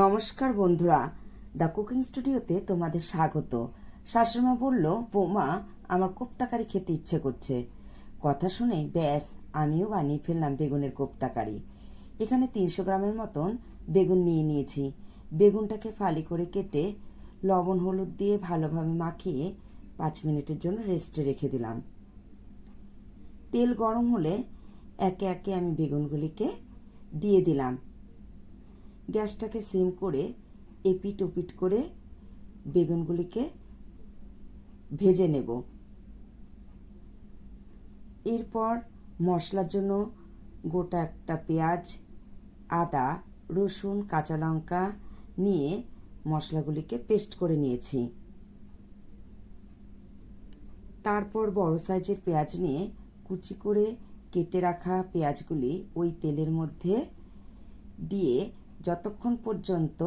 নমস্কার বন্ধুরা, the cooking স্টুডিওতে তোমাদের স্বাগত। শাশুড়িমা বলল, বৌমা, আমার কোপ্তাকারি খেতে ইচ্ছে করছে। কথা শুনে, ব্যাস, আমিও বানিয়ে ফেললাম বেগুনের কোপ্তাকারি। এখানে তিনশো গ্রামের মতন বেগুন নিয়ে নিয়েছি। বেগুনটাকে ফালি করে কেটে লবণ, হলুদ দিয়ে ভালোভাবে মাখিয়ে পাঁচ মিনিটের জন্য রেস্টে রেখে দিলাম। তেল গরম হলে একে একে আমি বেগুনগুলিকে দিয়ে দিলাম। গ্যাসটাকে সিম করে এপিট ওপিট করে বেগুনগুলিকে ভেজে নেব। এরপর মশলার জন্য গোটা একটা পেঁয়াজ, আদা, রসুন, কাঁচা লঙ্কা নিয়ে মশলাগুলিকে পেস্ট করে নিয়েছি। তারপর বড় সাইজের পেঁয়াজ নিয়ে কুচি করে কেটে রাখা পেঁয়াজগুলি ওই তেলের মধ্যে দিয়ে যতক্ষণ পর্যন্ত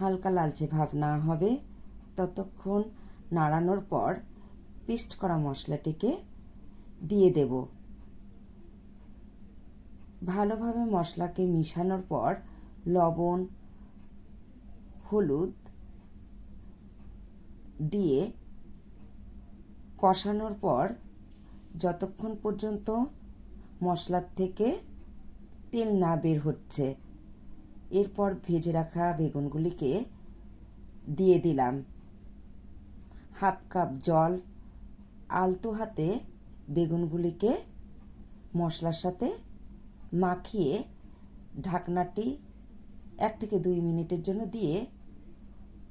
হালকা লালচে ভাব না হবে, ততক্ষণ নাড়ানোর পর পেস্ট করা মশলাটিকে দিয়ে দেব। ভালোভাবে মশলাকে মিশানোর পর লবণ, হলুদ দিয়ে কষানোর পর যতক্ষণ পর্যন্ত মশলার থেকে তেল না বের হচ্ছে এরপর ভেজে রাখা বেগুনগুলিকে দিয়ে দিলাম। হাফ কাপ জল, আলতো হাতে বেগুনগুলিকে মশলার সাথে মাখিয়ে ঢাকনাটি এক থেকে দুই মিনিটের জন্য দিয়ে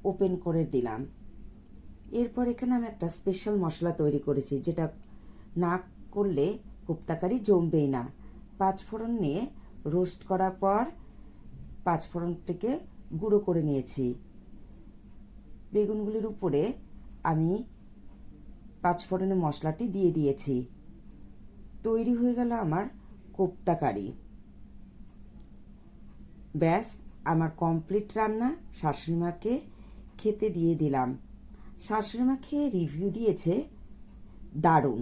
ওপেন করে দিলাম। এরপর এখানে আমি একটা স্পেশাল মশলা তৈরি করেছি, যেটা না করলে কোপ্তাকারি জমবেই না। পাঁচ ফোড়ন নিয়ে রোস্ট করার পর পাঁচ ফোড়নটিকে গুঁড়ো করে নিয়েছি। বেগুনগুলির উপরে আমি পাঁচ ফোড়নের মশলাটি দিয়ে দিয়েছি। তৈরি হয়ে গেল আমার কোপ্তা কারি। ব্যাস, আমার কমপ্লিট রান্না শাশুড়িমাকে খেতে দিয়ে দিলাম। শাশুড়িমা খেয়ে রিভিউ দিয়েছে দারুণ।